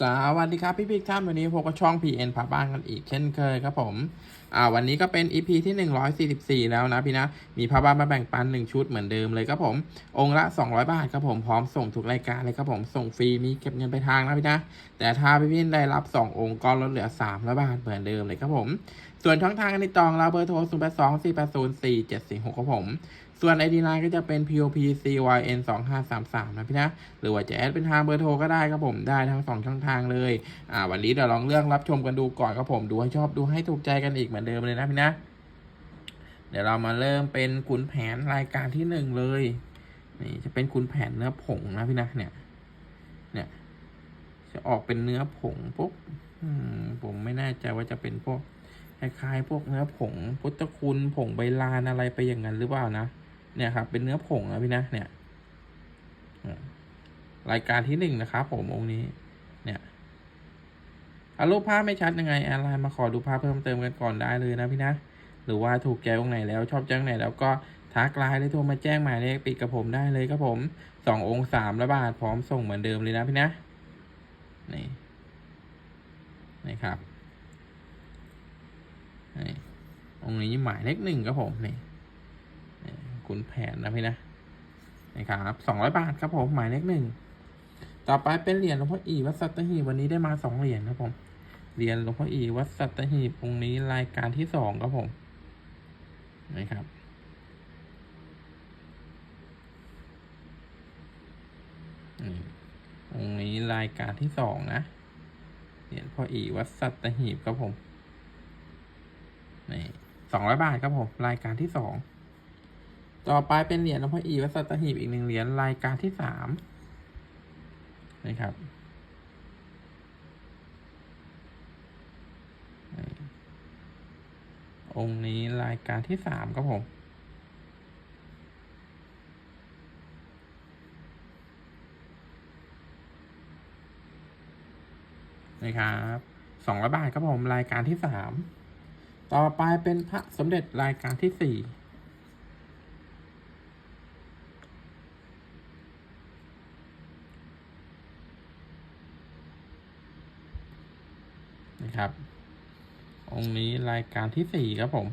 สวัสดีครับพี่พิกท่านวันนี้พบกับช่อง PN พาบ้านกันอีกเช่นเคยครับผมอ่าวันนี้ก็เป็น EP ที่ 144 แล้วนะพี่นะ มีพาบ้านมาแบ่งปัน 1 ชุดเหมือนเดิมเลยครับผม องค์ละ 200 บาทครับผมพร้อมส่งทุกรายการเลยครับผมส่งฟรีมีเก็บเงินไปทางนะพี่นะ แต่ถ้าพี่พินได้รับ 2 องค์ก็ลดเหลือ300บาทเหมือนเดิมเลยครับผม ส่วนช่องทางการติดต่อเราเบอร์โทร 0 8 2 4 8 0 4 7 4 6ครับผม ส่วน ID line ก็จะเป็น POP CYN 2 5 3 3นะพี่นะ หรือว่าจะแอดเป็นทางเบอร์โทรก็ได้ครับผมได้ทั้งสองช่องทางเลย อ่า วันนี้เดี๋ยวลองเลือกรับชมกันดูก่อนครับผมดูให้ชอบดูให้ถูกใจกันอีกเหมือนเดิมเลยนะพี่นะ เดี๋ยวเรามาเริ่มเป็นขุนแผนรายการที่หนึ่งเลยนี่จะเป็นขุนแผนเนื้อผงนะพี่นะเนี่ย เนี่ย จะออกเป็นเนื้อผงปุ๊บอืมผมไม่แน่ใจว่าจะเป็นพวกคล้ายๆพวกเนื้อผงพุทธคุณผงใบลานอะไรไปอย่างนั้นหรือเปล่านะ เนี่ยครับ เป็นเนื้อผงนะพี่นะเนี่ยรายการที่หนึ่งนะครับผมองค์นี้ เนี่ยเอารูปภาพไม่ชัดยังไงแอร์ไลน์มาขอดูภาพเพิ่มเติมกันก่อนได้เลยนะพี่นะ หรือว่าถูกใจตรงไหนแล้วชอบใจตรงไหนแล้วก็ทักไลน์หรือโทรมาแจ้งหมายเลขปิดกับผมได้เลยครับผมสององค์สามละบาทพร้อมส่งเหมือนเดิมเลยนะพี่นะ นี่นี่ครับนี่องค์นี้หมายเลขหนึ่งครับผมนี่ ขุนแผนนะพี่นะนี่ครับสองร้อยบาทครับผมหมายเลขหนึ่งต่อไปเป็นเหรียญหลวงพ่ออีวัดสัตหีบวันนี้ได้มาสองเหรียญครับผมเหรียญหลวงพ่ออีวัดสัตหีบองค์นี้รายการที่สองครับผมนี่ครับอืมองค์นี้รายการที่สองนะเหรียญพ่ออีวัดสัตหีบครับผมนี่สองร้อยบาทครับผมรายการที่สอง ต่อไปเป็นเหรียญหลวงพ่ออีวัดสัตหีบอีกหนึ่งเหรียญรายการที่สามนี่ครับองค์นี้รายการที่สามครับผมนะครับสองร้อยบาทครับผมรายการที่สามต่อไปเป็นพระสมเด็จรายการที่สี่ นะ ครับ องค์นี้รายการที่สี่ครับผม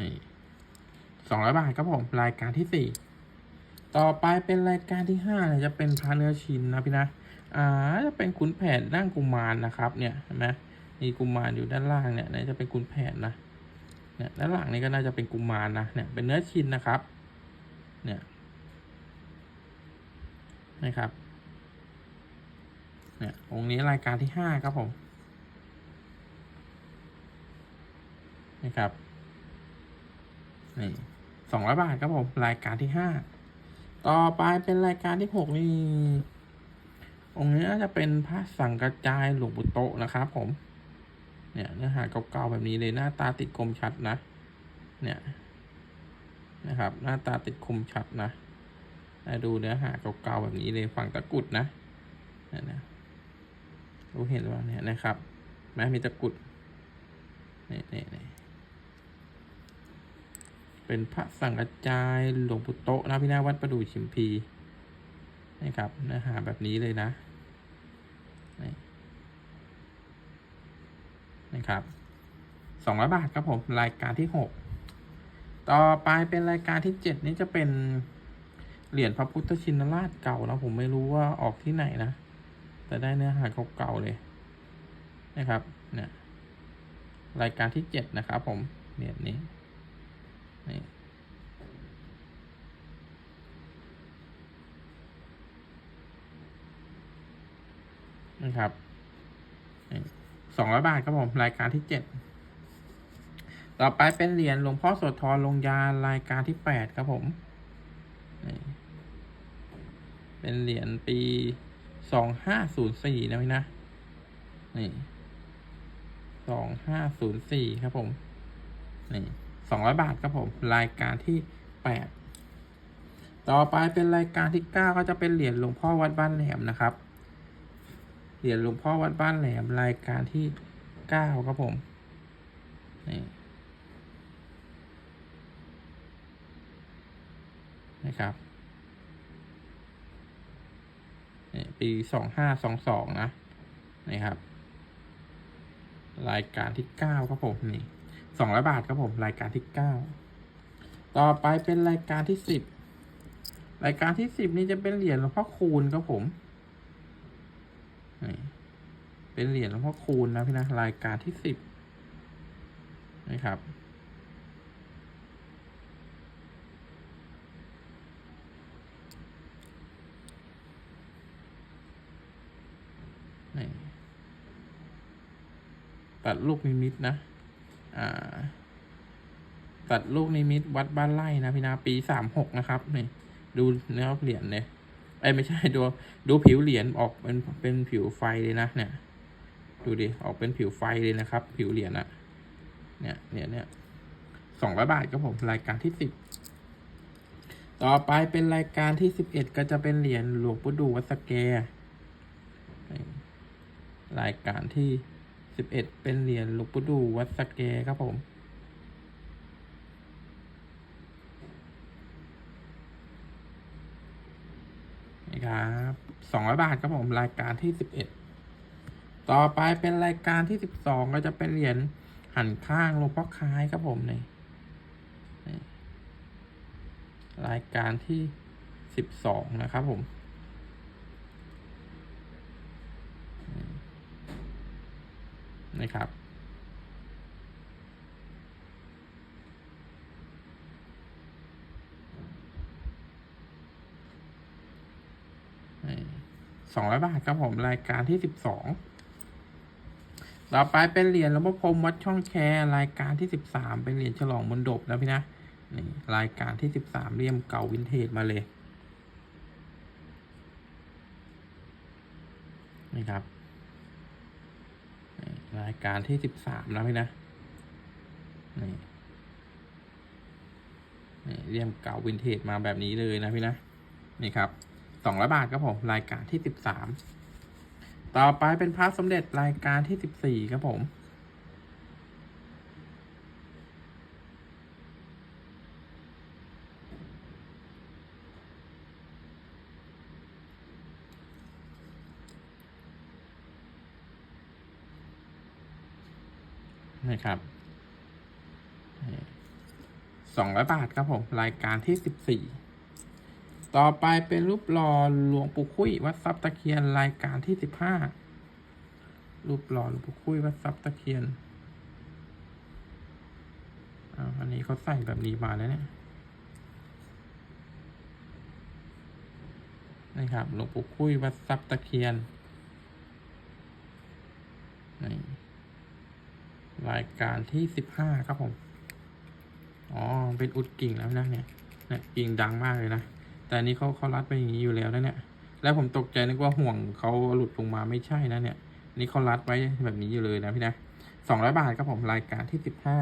นี่สองร้อยบาทครับผม รายการที่สี่ต่อไปเป็นรายการที่ห้าเนี่ยจะเป็นพระเนื้อชินนะพี่นะ อ่า จะเป็นขุนแผนนั่งกุมารนะครับ เนี่ยเห็นไหมมีกุมารอยู่ด้านล่างเนี่ยน่จะเป็นขุนแผนนะ เนี่ยด้านหลังนี่ก็น่าจะเป็นกุมารนะ เนี่ยเป็นเนื้อชินนะครับ เนี่ย นะครับ เนี่ยองค์นี้รายการที่ห้าครับผมนะครับนี่สองร้อยบาทครับผมรายการที่ห้าต่อไปเป็นรายการที่หกนี่องค์นี้น่าจะเป็นพระสังกระจายหลวงปู่โตนะครับผม เนี่ยเนื้อหาเก่าๆแบบนี้เลยหน้าตาติดคมชัดนะ เนี่ยนะครับ หน้าตาติดคมชัดนะ ดูเนื้อหาเก่าๆแบบนี้เลยฝั่งตะกุดนะนี่นะรู้เห็นหรือเปล่าเนี่ยนะครับแม้มีตะกุดนี่นี่นี่เป็นพระสังกระจายหลวงปู่โตนะพี่นาวัดประดู่ชิมพีนะครับเนื้อหาแบบนี้เลยนะนี่นะครับสองร้อยบาทครับผมรายการที่หกต่อไปเป็นรายการที่เจ็ดนี้จะเป็น เหรียญพระพุทธชินราชเก่านะผมไม่รู้ว่าออกที่ไหนนะ แต่ได้เนื้อหาเก่าๆเลยนะครับ เนี่ย รายการที่เจ็ดนะครับผม เหรียญนี้ นี่นะครับสองร้อยบาทครับผม รายการที่เจ็ดต่อไปเป็นเหรียญหลวงพ่อโสธรลงยารายการที่แปดครับผมนี่ เป็นเหรียญปีสองห้าศูนย์สี่นะพี่นะ นี่สองห้าศูนย์สี่ครับผม นี่สองร้อยบาทครับผม รายการที่แปดต่อไปเป็นรายการที่เก้าก็จะเป็นเหรียญหลวงพ่อวัดบ้านแหลมนะครับ เหรียญหลวงพ่อวัดบ้านแหลม รายการที่เก้าครับผม นี่นะครับนี่ ปีสองห้าสองสองนะนี่ครับ รายการที่เก้าครับผมนี่สองร้อยบาทครับผมรายการที่เก้าต่อไปเป็นรายการที่สิบรายการที่สิบนี่จะเป็นเหรียญหลวงพ่อคูณครับผมเป็นเหรียญหลวงพ่อคูณนะพี่นะรายการที่สิบนะครับ นี่ ตัดลูกนิมิตนะ อ่า ตัดลูกนิมิตวัดบ้านไร่นะพี่นาปีสามหกนะครับนี่ดูเนื้อเหรียญเนี่ยไอ้ยไม่ใช่ดูดูผิวเหรียญออกเป็นเป็นผิวไฟเลยนะเนี่ย ดูดิออกเป็นผิวไฟเลยนะครับ ผิวเหรียญอะเนี่ยเนี่ยเนี่ยสองร้อยบาทครับผมรายการที่สิบต่อไปเป็นรายการที่สิบเอ็ดก็จะเป็นเหรียญหลวงปู่ดูวัดสแก่รายการที่ สิบเอ็ดเป็นเหรียญลวงปู่ดูวัดสแกครับผมนี่ครับสองร้อยบาทครับผมรายการที่สิบเอ็ดต่อไปเป็นรายการที่สิบสองก็จะเป็นเหรียญหันข้างลงพ่อค้ายครับผมนี่รายการที่สิบสองนะครับผม นี่ครับ สองร้อยบาทครับผมรายการที่สิบสองต่อไปเป็นเหรียญหลวงพ่อพรมวัดช่องแคร์รายการที่สิบสามเป็นเหรียญฉลองมนดบนะพี่นะนี่รายการที่สิบสามเรียมเก่าวินเทจมาเลยนี่ครับายการที่สิบสามนะพี่นะนี่นี่เรียมเก่าวินเทจมาแบบนี้เลยนะพี่นะนี่ครับสองร้อยบาทครับผมรายการที่สิบสามต่อไปเป็นพระสมเด็จรายการที่สิบสี่ครับผม นะครับสองร้อยบาทครับผม รายการที่สิบสี่ต่อไปเป็นรูปหล่อหลวงปู่คุยวัดทรัพย์ตะเคียนรายการที่สิบห้ารูปหล่อหลวงปู่คุยวัดทรัพย์ตะเคียนอันนี้เขาใส่แบบนี้มาแล้วเนี่ยนี่ครับหลวงปู่คุยวัดทรัพย์ตะเคียนนี่ รายการที่สิบห้าครับผม อ๋อ เป็นอุดกิ่งแล้วนะเนี่ยเนี่ยกิ่งดังมากเลยนะ แต่อันนี้เขาเขารัดไปอย่างนี้อยู่แล้วนะเนี่ย แล้วผมตกใจนึกว่าห่วงเขาหลุดลงมาไม่ใช่นะเนี่ย นี่เขารัดไว้แบบนี้อยู่เลยนะพี่นะสองร้อยบาทครับผมรายการที่สิบห้า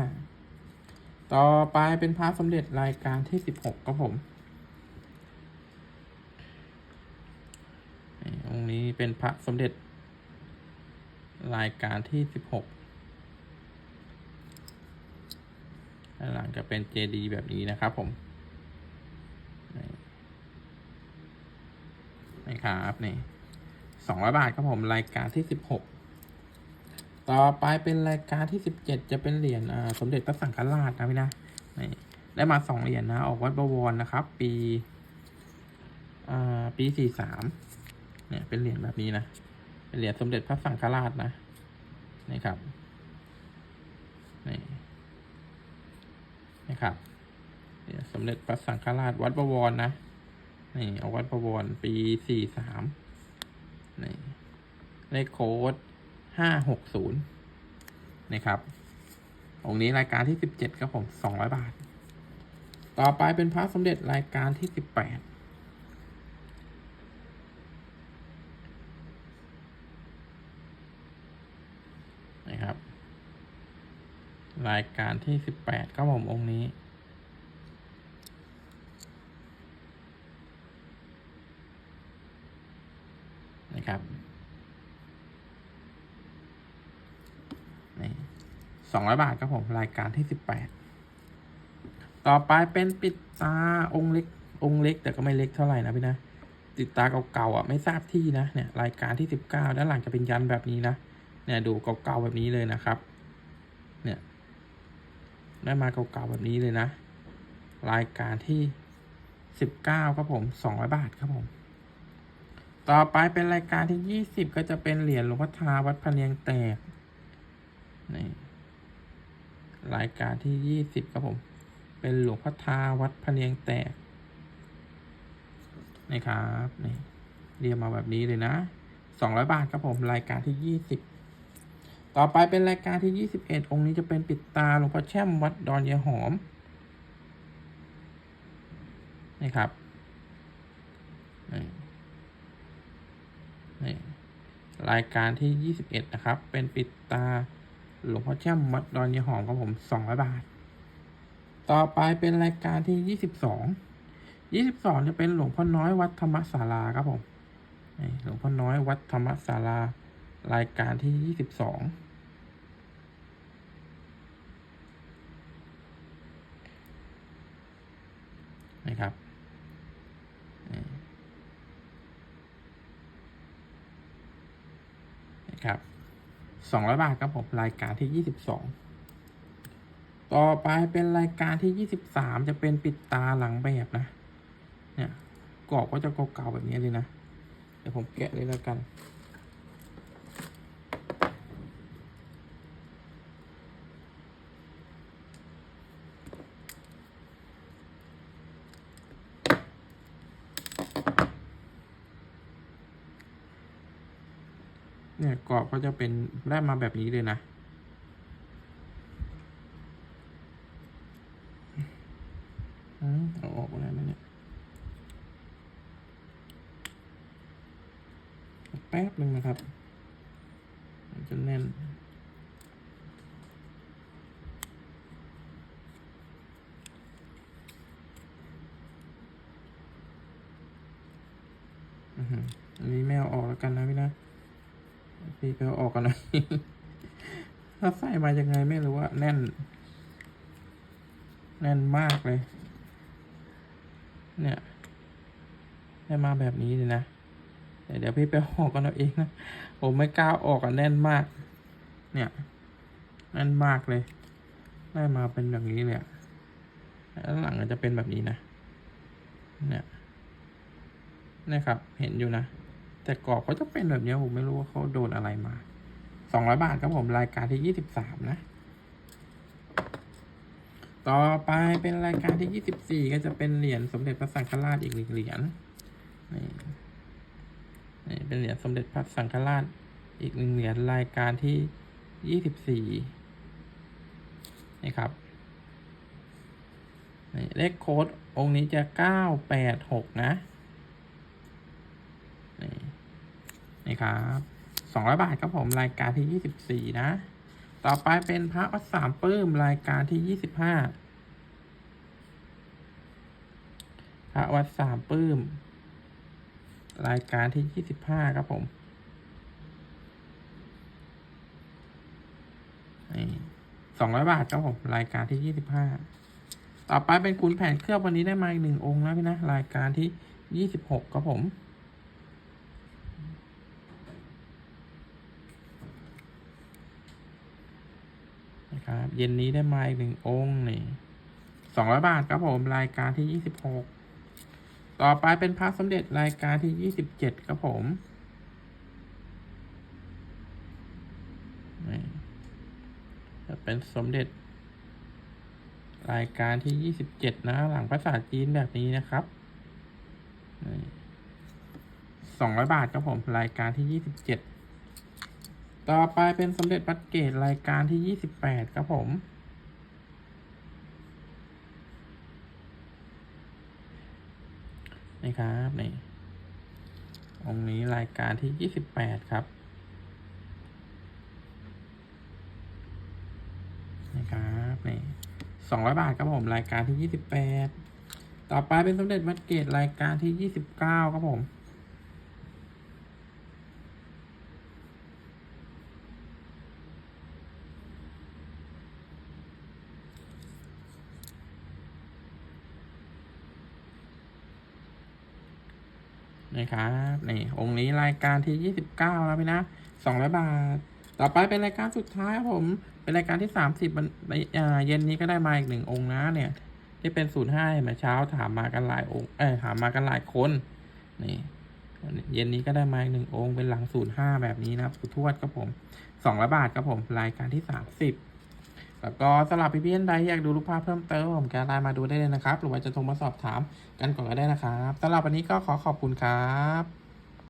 ต่อไปเป็นพระสมเด็จรายการที่สิบหกครับผมองค์นี้เป็นพระสมเด็จรายการที่สิบหก ด้านหลังจะเป็นเจดีแบบนี้นะครับผมนี่นี่ครับนี่สองร้อยบาทครับผมรายการที่สิบหกต่อไปเป็นรายการที่สิบเจ็ดจะเป็นเหรียญอ่าสมเด็จพระสังฆราชนะพี่นะนี่ได้มาสองเหรียญนะ ออกวัดบวรนะครับ ปีอ่าปีสี่สามเนี่ยเป็นเหรียญแบบนี้นะเป็นเหรียญสมเด็จพระสังฆราชนะนี่ครับ นี่ นะครับเนี่ยสมเด็จพระสังฆราชวัดประวรนะนี่เอาวัดประวรปีสี่สามนี่เลขโค้ดห้าหกศูนย์นะครับองค์นี้รายการที่สิบเจ็ดครับผมสองร้อยบาท ต่อไปเป็นพระสมเด็จรายการที่สิบแปดนะครับ รายการที่สิบแปดครับผมองค์นี้นะครับนี่สองร้อยบาทครับผมรายการที่สิบแปดต่อไปเป็นปิดตาองค์เล็กองค์เล็กแต่ก็ไม่เล็กเท่าไหร่นะพี่นะติดตาเก่าๆอะไม่ทราบที่นะเนี่ยรายการที่สิบเก้าด้านหลังจะเป็นยันแบบนี้นะเนี่ยดูเก่าๆแบบนี้เลยนะครับ เนี่ย ได้มาเก่าๆแบบนี้เลยนะ รายการที่สิบเก้าครับผมสองร้อยบาทครับผม ต่อไปเป็นรายการที่ยี่สิบก็จะเป็นเหรียญหลวงพ่อทาวัดพะเนียงแตกนี่รายการที่ยี่สิบครับผม เป็นหลวงพ่อทาวัดพะเนียงแตกนี่ครับนี่เรียงมาแบบนี้เลยนะสองร้อยบาทครับผม รายการที่ยี่สิบ ต่อไปเป็นรายการที่ 21 องค์นี้จะเป็นปิดตาหลวงพ่อแช่มวัดดอนยายหอมนี่ครับนี่รายการที่ 21 นะครับ เป็นปิดตาหลวงพ่อแช่มวัดดอนยายหอมครับผม200บาท ต่อไปเป็นรายการที่ 22 22 จะเป็นหลวงพ่อน้อยวัดธรรมศาลาครับผมหลวงพ่อน้อยวัดธรรมศาลารายการที่ 22 นะครับนะครับสองร้อยบาทครับผมรายการที่ยี่สิบสองต่อไปเป็นรายการที่ยี่สิบสามจะเป็นปิดตาหลังแบบนะ เนี่ยกรอบก็จะเก่าๆแบบนี้เลยนะ เดี๋ยวผมแกะเลยแล้วกัน เนี่ยกรอบก็จะเป็นได้มาแบบนี้เลยนะอืมเอาออกมาได้ไหมเนี่ย แป๊บหนึ่งนะครับ จะแน่นอันนี้ไม่เอาออกแล้วกันนะพี่นะ พี่ไปเอออกกันหน่อยถ้าใส่มายังไงไม่รู้ว่าแน่น แน่นมากเลย เนี่ย ได้มาแบบนี้เลยนะเดี๋ยวพี่ไปออกกันเอาเองนะผมไม่กล้าออกกันแน่นมาก เนี่ยแน่นมากเลย ได้มาเป็นแบบนี้เลยแล้วหลังจะเป็นแบบนี้นะ เนี่ยนี่ครับ เห็นอยู่นะ แต่กรอบก็จะเป็นแบบนี้ผมไม่รู้ว่าเขาโดนอะไรมาสองร้อยบาทครับผมรายการที่ยี่สิบสามนะ ต่อไปเป็นรายการที่ยี่สิบสี่ก็จะเป็นเหรียญสมเด็จพระสังฆราชอีกหนึ่งเหรียญนี่นี่เป็นเหรียญสมเด็จพระสังฆราชอีกหนึ่งเหรียญรายการที่ยี่สิบสี่นี่ครับนี่เลขโค้ดองค์นี้จะเก้าแปดหกนะนี่ นี่ครับสองร้อยบาทครับผมรายการที่ยี่สิบสี่นะ ต่อไปเป็นพระวัดสามปื้มรายการที่ยี่สิบห้าพระวัดสามปื้ม รายการที่ยี่สิบห้าครับผมนี่สองร้อยบาทครับผมรายการที่ยี่สิบห้าต่อไปเป็นขุนแผนเคลือบวันนี้ได้มาอีกหนึ่งองค์นะพี่นะรายการที่ยี่สิบหกครับผม นะครับ เย็นนี้ได้มาอีกหนึ่งองค์นี่สองร้อยบาทครับผมรายการที่ยี่สิบหกต่อไปเป็นพระสมเด็จรายการที่ยี่สิบเจ็ดครับผมจะเป็นสมเด็จ รายการที่ยี่สิบเจ็ดนะ หลังภาษาจีนแบบนี้นะครับสองร้อยบาทครับผมรายการที่ยี่สิบเจ็ด ต่อไปเป็นสมเด็จวัดเกตรายการที่ยี่สิบแปดครับผม นี่ครับนี่องค์นี้รายการที่ยี่สิบแปดครับ นี่ครับนี่สองร้อยบาทครับผม รายการที่ยี่สิบแปดต่อไปเป็นสมเด็จวัดเกตรายการที่ยี่สิบเก้าครับผม นะครับนี่องค์นี้รายการที่ยี่สิบเก้าแล้วพี่นะสองร้อยบาท ต่อไปเป็นรายการสุดท้ายครับผม เป็นรายการที่สามสิบเย็นนี้ก็ได้มาอีกหนึ่งองค์นะเนี่ย ที่เป็นศูนย์ห้าเมื่อเช้าถามมากันหลายองค์เออถามมากันหลายคนนี่เย็นนี้ก็ได้มาอีกหนึ่งองค์เป็นหลังศูนย์ห้าแบบนี้นะครับสุทวดครับผมสองร้อยบาทครับผมรายการที่สามสิบ แล้วก็สำหรับพี่ๆท่านใดอยากดูรูปภาพเพิ่มเติมผมแกไลน์มาดูได้เลยนะครับ หรือว่าจะโทรมาสอบถามกันก่อนก็ได้นะครับสำหรับวันนี้ก็ขอขอบคุณครับ